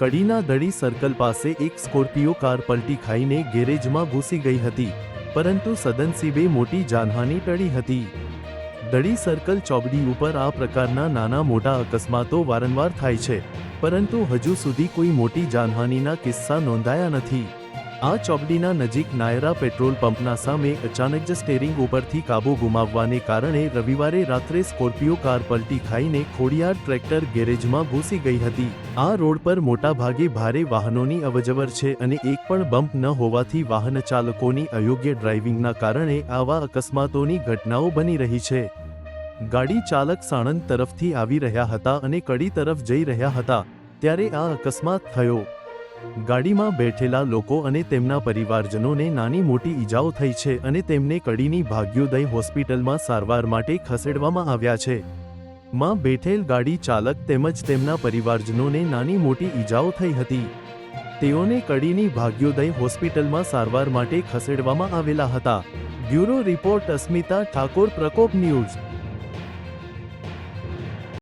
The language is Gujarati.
કડીના દડી સર્કલ પાસે એક સ્કોર્પિયો કાર પલટી ખાઈને ગેરેજમાં ઘૂસી ગઈ હતી, પરંતુ સદનસીબે મોટી જાનહાની ટળી હતી. દડી સર્કલ ચોબડી ઉપર આ પ્રકારના નાના મોટા અકસ્માતો વારંવાર થાય છે, પરંતુ હજુ સુધી કોઈ મોટી જાનહાનિના કિસ્સા નોંધાયા નથી. આ ચોકડીના નજીક નાયરા પેટ્રોલ પંપના સામે અચાનક જ સ્ટેરિંગ ઉપરથી કાબુ ગુમાવવાને કારણે રવિવારે રાત્રે સ્કોર્પિયો કાર પલટી ખાઈને ખોડિયાર ટ્રેક્ટર ગેરેજમાં ઘૂસી ગઈ હતી. આ રોડ પર મોટાભાગે ભારે વાહનોની અવજવર છે અને એક પણ બમ્પ ન હોવાથી વાહન ચાલકોની અયોગ્ય ડ્રાઇવિંગના કારણે આવા અકસ્માતોની ઘટનાઓ બની રહી છે. ગાડી ચાલક સાણંદ તરફથી આવી રહ્યા હતા અને કડી તરફ જઈ રહ્યા હતા, ત્યારે આ અકસ્માત થયો. ગાડીમાં બેઠેલા લોકો અને તેમના પરિવારજનોને નાની મોટી ઈજાઓ થઈ છે અને તેમને કડીની ભાગ્યોદય હોસ્પિટલમાં સારવાર માટે ખસેડવામાં આવ્યા છે. માં બેઠેલ ગાડી ચાલક તેમજ તેમના પરિવારજનોને નાની મોટી ઈજાઓ થઈ હતી. તેઓને કડીની ભાગ્યોદય હોસ્પિટલમાં સારવાર માટે ખસેડવામાં આવેલા હતા. Bureau report Asmita Thakor, Prakop news.